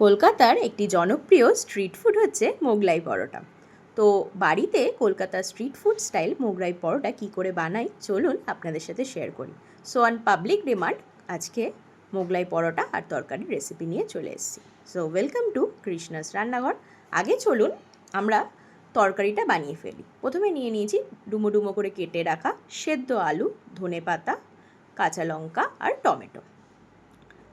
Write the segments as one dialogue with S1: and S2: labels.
S1: কলকাতার একটি জনপ্রিয় স্ট্রিট ফুড হচ্ছে মোগলাই পরোটা। তো বাড়িতে কলকাতার street food style Mughlai paratha কী করে বানাই, চলুন আপনাদের সাথে শেয়ার করি। সো অন পাবলিক ডিমান্ড আজকে মোগলাই পরোটা আর তরকারির রেসিপি নিয়ে চলে এসেছি। সো ওয়েলকাম টু কৃষ্ণাস রান্নাঘর। আগে চলুন, আমরা তরকারিটা বানিয়ে ফেলি। প্রথমে নিয়ে নিয়েছি ডুমো ডুমো করে কেটে রাখা সেদ্ধ আলু ধনে পাতা কাঁচা লঙ্কা আর টমেটো।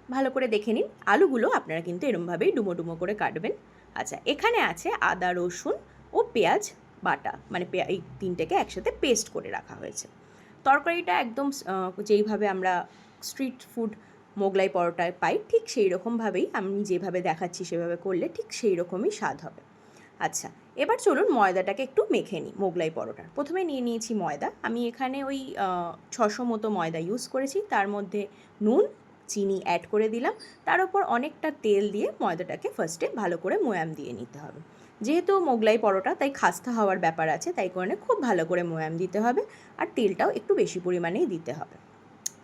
S1: ভালো করে দেখে নিন। আলুগুলো আপনারা কিন্তু এরমভাবেই ডুমো ডুমো করে কাটবেন। আচ্ছা এখানে আছে আদা, রসুন ও পেঁয়াজ বাটা। মানে এই তিনটেকে একসাথে পেস্ট করে রাখা হয়েছে। তরকারিটা একদম যেইভাবে আমরা স্ট্রিট ফুড মোগলাই পরোটায় পাই, ঠিক সেই রকমভাবেই আমি যেভাবে দেখাচ্ছি সেভাবে করলে ঠিক সেই রকমই স্বাদ হবে। আচ্ছা এবার চলুন ময়দাটাকে একটু মেখে নিই মোগলাই পরোটার। প্রথমে নিয়ে নিয়েছি ময়দা। আমি এখানে ওই ছশো মতো ময়দা ইউজ করেছি। তার মধ্যে নুন চিনি অ্যাড করে দিলাম। তার উপর অনেকটা তেল দিয়ে ময়দাটাকে ফার্স্টে ভালো করে ময়াম দিয়ে নিতে হবে। যেহেতু মোগলাই পরোটা, তাই খাস্তা হওয়ার ব্যাপার আছে, তাই কারণে খুব ভালো করে ময়াম দিতে হবে আর তেলটাও একটু বেশি পরিমাণেই দিতে হবে।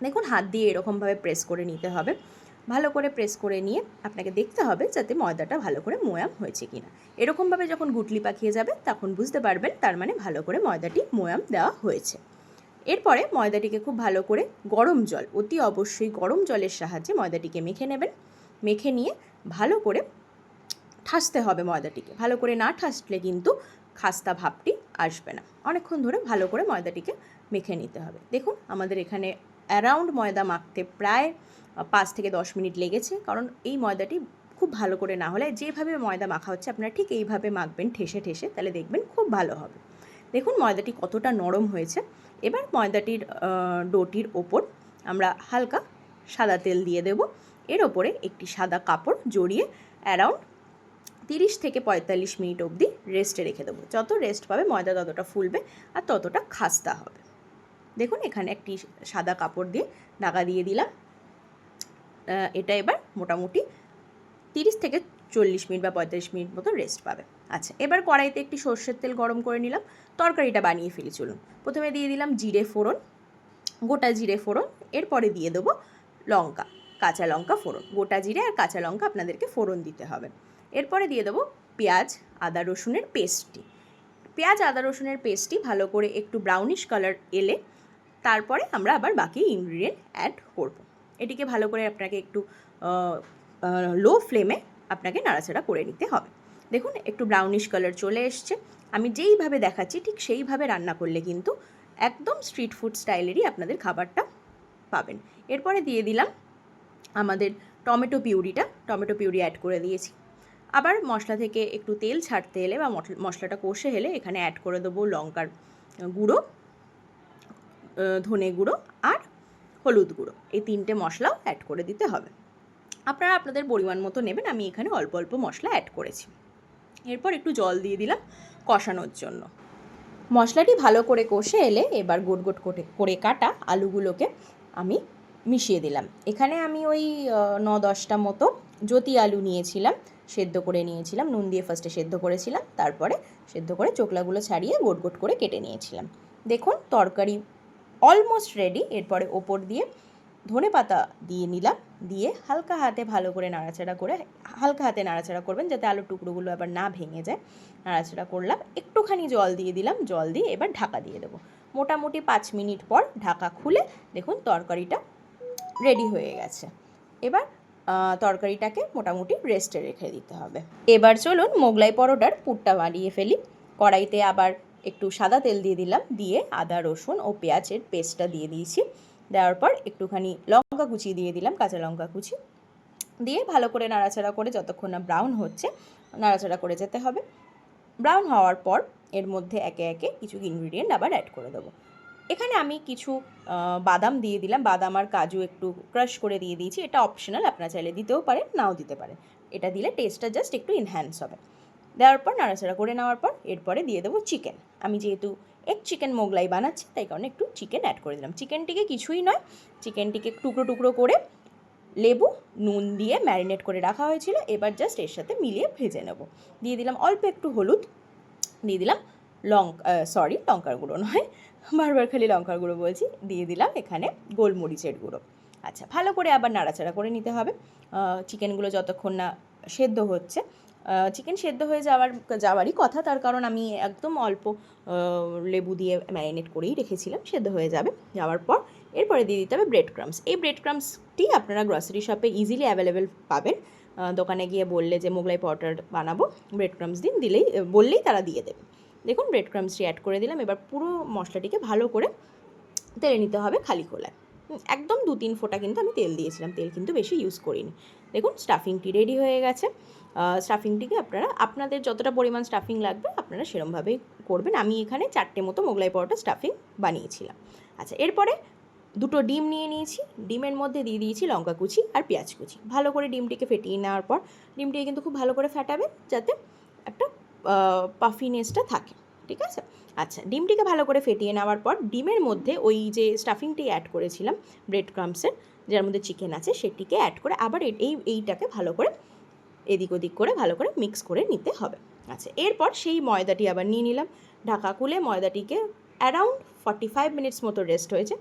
S1: দেখুন, হাত দিয়ে এরকমভাবে প্রেস করে নিতে হবে। ভালো করে প্রেস করে নিয়ে আপনাকে দেখতে হবে যাতে ময়দাটা ভালো করে ময়াম হয়েছে কিনা। এরকমভাবে যখন গুটলি পাকিয়ে যাবে, তখন বুঝতে পারবেন তার মানে ভালো করে ময়দাটি ময়াম দেওয়া হয়েছে। এরপরে ময়দাটিকে খুব ভালো করে গরম জল, অতি অবশ্যই গরম জলের সাহায্যে ময়দাটিকে মেখে নেবেন। মেখে নিয়ে ভালো করে ঠাসতে হবে ময়দাটিকে। ভালো করে না ঠাসলে কিন্তু খাস্তা ভাবটি আসবে না। অনেকক্ষণ ধরে ভালো করে ময়দাটিকে মেখে নিতে হবে। দেখুন, আমাদের এখানে অ্যারাউন্ড ময়দা মাখতে প্রায় পাঁচ থেকে দশ মিনিট লেগেছে, কারণ এই ময়দাটি খুব ভালো করে না হলে যেভাবে ময়দা মাখা হচ্ছে, আপনারা ঠিক এইভাবে মাখবেন, ঠেসে ঠেসে, তাহলে দেখবেন খুব ভালো হবে। দেখুন, ময়দাটি কতটা নরম হয়েছে। এবার ময়দাটির ডোটির ওপর আমরা হালকা সাদা তেল দিয়ে দেব। এর ওপরে একটি সাদা কাপড় জড়িয়ে অ্যারাউন্ড তিরিশ থেকে পঁয়তাল্লিশ মিনিট অবধি রেস্টে রেখে দেবো। যত রেস্ট পাবে ময়দা ততটা ফুলবে আর ততটা খাস্তা হবে। দেখুন, এখানে একটি সাদা কাপড় দিয়ে ঢাকা দিয়ে দিলাম। এটা এবার মোটামুটি তিরিশ থেকে চল্লিশ মিনিট বা পঁয়তাল্লিশ মিনিট মতো রেস্ট পাবে। আচ্ছা এবার কড়াইতে একটি সর্ষের তেল গরম করে নিলাম। তরকারিটা বানিয়ে ফেলি, চলুন। প্রথমে দিয়ে দিলাম জিরে ফোড়ন, গোটা জিরে ফোড়ন, এরপরে দিয়ে দেবো লঙ্কা, কাঁচা লঙ্কা ফোড়ন। গোটা জিরে আর কাঁচা লঙ্কা আপনাদেরকে ফোড়ন দিতে হবে। এরপরে দিয়ে দেবো পেঁয়াজ, আদা, রসুনের পেস্টটি। পেঁয়াজ, আদা, রসুনের পেস্টটি ভালো করে একটু ব্রাউনিশ কালার এলে তারপরে আমরা আবার বাকি ইনগ্রিডিয়েন্ট অ্যাড করব। এটিকে ভালো করে আপনাকে একটু লো ফ্লেমে আপনাকে নাড়াচাড়া করে নিতে হবে। দেখুন, একটু ব্রাউনিশ কালার চলে এসছে। আমি যেইভাবে দেখাচ্ছি, ঠিক সেইভাবে রান্না করলে কিন্তু একদম স্ট্রিট ফুড স্টাইলেরই আপনাদের খাবারটা পাবেন। এরপরে দিয়ে দিলাম আমাদের টমেটো পিউরিটা। টমেটো পিউরি অ্যাড করে দিয়েছি। আবার মশলা থেকে একটু তেল ছাড়তে এলে বা মশলাটা কষে এলে এখানে অ্যাড করে দেবো লঙ্কার গুঁড়ো ধনে গুঁড়ো আর হলুদ গুঁড়ো। এই তিনটে মশলাও অ্যাড করে দিতে হবে। আপনারা আপনাদের পরিমাণ মতো নেবেন। আমি এখানে অল্প অল্প মশলা অ্যাড করেছি। এরপর একটু জল দিয়ে দিলাম কষানোর জন্য। মশলাটি ভালো করে কষে এলে এবার গোট গোট করে কাটা আলুগুলোকে আমি মিশিয়ে দিলাম। এখানে আমি ওই ন দশটা মতো জ্যোতি আলু নিয়েছিলাম, সেদ্ধ করে নিয়েছিলাম, নুন দিয়ে ফার্স্টে সেদ্ধ করেছিলাম, তারপরে সেদ্ধ করে চোকলাগুলো ছাড়িয়ে গোট গোট করে কেটে নিয়েছিলাম। দেখুন, তরকারি অলমোস্ট রেডি এরপরে ওপর দিয়ে ধনে পাতা দিয়ে নিলাম দিয়ে হালকা হাতে ভালো করে নাড়াচাড়া করে হালকা হাতে নাড়াচাড়া করবেন যাতে আলুর টুকরোগুলো আবার না ভেঙে যায়। নাড়াচাড়া করলাম। একটুখানি জল দিয়ে দিলাম। জল দিয়ে এবার ঢাকা দিয়ে দেবো। মোটামুটি পাঁচ মিনিট পর ঢাকা খুলে দেখুন তরকারিটা রেডি হয়ে গেছে। এবার তরকারিটাকে মোটামুটি রেস্টে রেখে দিতে হবে। এবার চলুন মোগলাই পরোটার পুরটা বানিয়ে ফেলি। কড়াইতে আবার একটু সাদা তেল দিয়ে দিলাম। দিয়ে আদা, রসুন ও পেঁয়াজের পেস্টটা দিয়ে দিয়েছি। দেওয়ার পর একটুখানি লঙ্কা কুচি দিয়ে দিলাম, কাঁচা লঙ্কা কুচি। দিয়ে ভালো করে নাড়াচাড়া করে যতক্ষণ না ব্রাউন হচ্ছে, নাড়াচাড়া করে যেতে হবে। ব্রাউন হওয়ার পর এর মধ্যে একে একে কিছু ইনগ্রিডিয়েন্ট আবার অ্যাড করে দেবো। এখানে আমি কিছু বাদাম দিয়ে দিলাম। বাদাম আর কাজু একটু ক্রাশ করে দিয়ে দিয়েছি। এটা অপশনাল আপনারা চাইলে দিতেও পারেন, নাও দিতে পারেন। এটা দিলে টেস্টটা জাস্ট একটু ইনহ্যান্স হবে। দেওয়ার পর, নাড়াচাড়া করে নেওয়ার পর, এরপরে দিয়ে দেবো চিকেন আমি যেহেতু এক চিকেন মোগলাই বানাচ্ছি, তাই কারণে একটু চিকেন অ্যাড করে দিলাম। চিকেনটিকে কিছুই নয় চিকেনটিকে টুকরো টুকরো করে লেবু, নুন দিয়ে ম্যারিনেট করে রাখা হয়েছিল। এবার জাস্ট এর সাথে মিলিয়ে ভেজে নেব। দিয়ে দিলাম অল্প একটু হলুদ, দিয়ে দিলাম লঙ্কা সরি লঙ্কার গুঁড়ো নয়, বারবার খালি লঙ্কার গুঁড়ো বলছি। দিয়ে দিলাম এখানে গোলমরিচের গুঁড়ো। আচ্ছা ভালো করে আবার নাড়াচাড়া করে নিতে হবে। চিকেনগুলো যতক্ষণ না সেদ্ধ হচ্ছে চিকেন সেদ্ধ হয়ে যাওয়ার, যাওয়ারই কথা। তার কারণ আমি একদম অল্প লেবু দিয়ে ম্যারিনেট করেই রেখেছিলাম, সেদ্ধ হয়ে যাবে। যাওয়ার পর এরপরে দিয়ে দিতে হবে ব্রেড ক্রামস এই ব্রেড ক্রামসটি আপনারা গ্রসারি শপে ইজিলি অ্যাভেলেবেল পাবেন। দোকানে গিয়ে বললে যে, মোগলাই পাউডার বানাবো। ব্রেড ক্রামস দিন দিলেই, বললেই তারা দিয়ে দেবে। দেখুন ব্রেড ক্রামসটি অ্যাড করে দিলাম। এবার পুরো মশলাটিকে ভালো করে তেলে নিতে হবে খালি খোলায় একদম দু তিন ফোঁটা কিন্তু আমি তেল দিয়েছিলাম, তেল কিন্তু বেশি ইউজ করিনি। দেখুন স্টাফিংটি রেডি হয়ে গেছে। স্টাফিংটিকে আপনারা, আপনাদের যতটা পরিমাণ স্টাফিং লাগবে, আপনারা সেরমভাবেই করবেন। আমি এখানে চারটে মতো মোগলাই পরোটা স্টাফিং বানিয়েছিলাম। আচ্ছা এরপরে দুটো ডিম নিয়ে নিয়েছি। ডিমের মধ্যে দিয়ে দিয়েছি লঙ্কা কুচি আর পেঁয়াজ কুচি। ভালো করে ডিমটিকে ফেটিয়ে নেওয়ার পর, ডিমটিকে কিন্তু খুব ভালো করে ফাটাবেন, যাতে একটা পাফিনেসটা থাকে। ঠিক আছে? আচ্ছা ডিমটিকে ভালো করে ফেটিয়ে নেওয়ার পর ডিমের মধ্যে ওই যে স্টাফিংটি অ্যাড করেছিলাম ব্রেড ক্রামসের যার মধ্যে চিকেন আছে, সেটিকে অ্যাড করে আবার এই, এইটাকে ভালো করে এদিক ওদিক করে ভালো করে মিক্স করে নিতে হবে। আচ্ছা এরপর সেই ময়দাটি আবার নিয়ে নিলাম। ঢাকা খুলে ময়দাটিকে অ্যারাউন্ড ফর্টি ফাইভ মিনিটস মতো রেস্ট হয়েছে।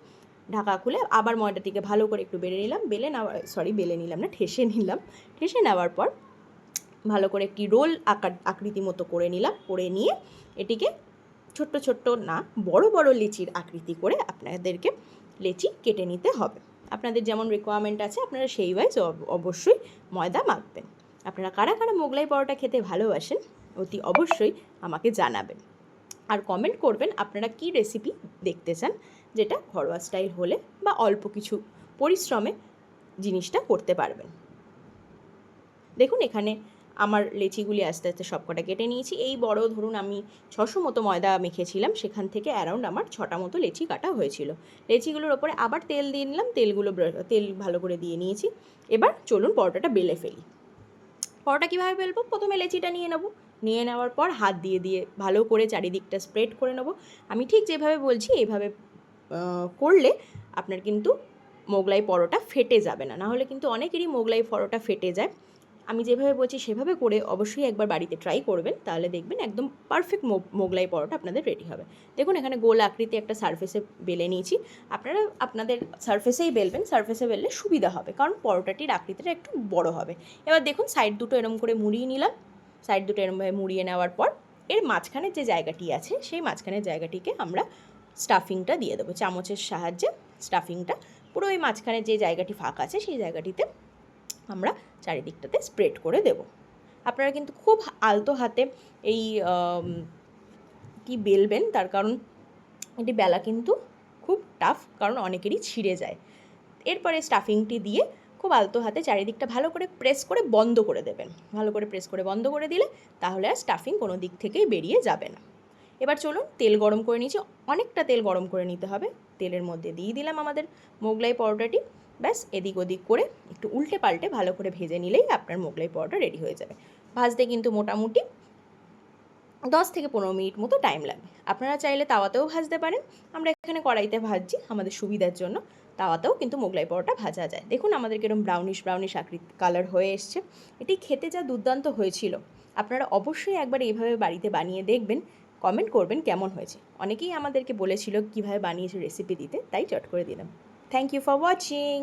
S1: ঢাকা খুলে আবার ময়দাটিকে ভালো করে একটু বেলে নিলাম। বেলে নেওয়ার সরি বেলে নিলাম না, ঠেসে নিলাম। ঠেসে নেওয়ার পর ভালো করে একটি রোল আকার, আকৃতি মতো করে নিলাম, করে নিয়ে এটিকে ছোট্ট ছোট্ট না, বড় বড় লিচির আকৃতি করে আপনাদেরকে লেচি কেটে নিতে হবে। আপনাদের যেমন রিকোয়ারমেন্ট আছে, আপনারা সেই ওয়াইজ অবশ্যই ময়দা মাখবেন। আপনারা কারা কারা মোগলাই পরোটা খেতে ভালোবাসেন, অতি অবশ্যই আমাকে জানাবেন। আর কমেন্ট করবেন আপনারা কি রেসিপি দেখতে চান, যেটা ঘরোয়া স্টাইল হলে বা অল্প কিছু পরিশ্রমে জিনিসটা করতে পারবেন। দেখুন এখানে আমার লেচিগুলি আস্তে আস্তে সবকটা কেটে নিয়েছি। এই বড় ধরুন আমি ছশো মতো ময়দা মেখেছিলাম, সেখান থেকে অ্যারাউন্ড আমার ছটা মতো লেচি কাটা হয়েছিল। লেচিগুলোর ওপরে আবার তেল দিয়ে নিলাম, তেলগুলো তেল ভালো করে দিয়ে নিয়েছি। এবার চলুন পরোটাটা বেলে ফেলি। পরোটা কীভাবে বেলবো? প্রথমে লেচিটা নিয়ে নেব। নিয়ে নেওয়ার পর হাত দিয়ে দিয়ে ভালো করে চারিদিকটা স্প্রেড করে নেব। আমি ঠিক যেভাবে বলছি এইভাবে করলে আপনার কিন্তু মোগলাই পরোটা ফেটে যাবে না। নাহলে কিন্তু অনেকেরই মোগলাই পরোটা ফেটে যায়। আমি যেভাবে বলছি সেভাবে করে অবশ্যই একবার বাড়িতে ট্রাই করবেন, তাহলে দেখবেন একদম পারফেক্ট মোগলাই পরোটা আপনাদের রেডি হবে। দেখুন, এখানে গোল আকৃতি একটা সারফেসে বেলে নিয়েছি। আপনারা, আপনাদের সারফেসেই বেলবেন সারফেসে বেললে সুবিধা হবে, কারণ পরোটাটির আকৃতিটা একটু বড় হবে। এবার দেখুন সাইড দুটো এরম করে মুড়িয়ে নিলাম। সাইড দুটো এরমভাবে মুড়িয়ে নেওয়ার পর, এর মাঝখানে যে জায়গাটি আছে, সেই মাঝখানের জায়গাটিকে আমরা স্টাফিংটা দিয়ে দেবো। চামচের সাহায্যে স্টাফিংটা পুরো ওই মাঝখানে যে জায়গাটি ফাঁকা আছে, সেই জায়গাটিতে আমরা চারিদিকটাতে স্প্রেড করে দেব। আপনারা কিন্তু খুব আলতো হাতে এই কি বেলবেন, তার কারণ এটি বেলা কিন্তু খুব টাফ কারণ অনেকেরই ছিঁড়ে যায়। এরপরে স্টাফিংটি দিয়ে খুব আলতো হাতে চারিদিকটা ভালো করে প্রেস করে বন্ধ করে দেবেন। ভালো করে প্রেস করে বন্ধ করে দিলে তাহলে আর স্টাফিং কোনো দিক থেকেই বেরিয়ে যাবে না। এবার চলুন তেল গরম করে নিয়েছি। অনেকটা তেল গরম করে নিতে হবে। তেলের মধ্যে দিয়ে দিলাম আমাদের মোগলাই পরোটাটি। ব্যাস, এদিক ওদিক করে একটু উল্টে পাল্টে ভালো করে ভেজে নিলেই আপনার মোগলাই পরোটা রেডি হয়ে যাবে। ভাজতে কিন্তু মোটামুটি দশ থেকে পনেরো মিনিট মতো টাইম লাগবে। আপনারা চাইলে তাওয়াতেও ভাজতে পারেন। আমরা এখানে কড়াইতে ভাজছি আমাদের সুবিধার জন্য। তাওয়াতেও কিন্তু মোগলাই পরোটা ভাজা যায়। দেখুন আমাদের কীরকম ব্রাউনিশ ব্রাউনিশ আকৃতি কালার হয়ে এসছে। এটি খেতে যা দুর্দান্ত হয়েছিল। আপনারা অবশ্যই একবার এইভাবে বাড়িতে বানিয়ে দেখবেন কমেন্ট করবেন কেমন হয়েছে। অনেকেই আমাদেরকে বলেছিল কীভাবে বানিয়েছে রেসিপি দিতে, তাই চট করে দিলাম। Thank you for watching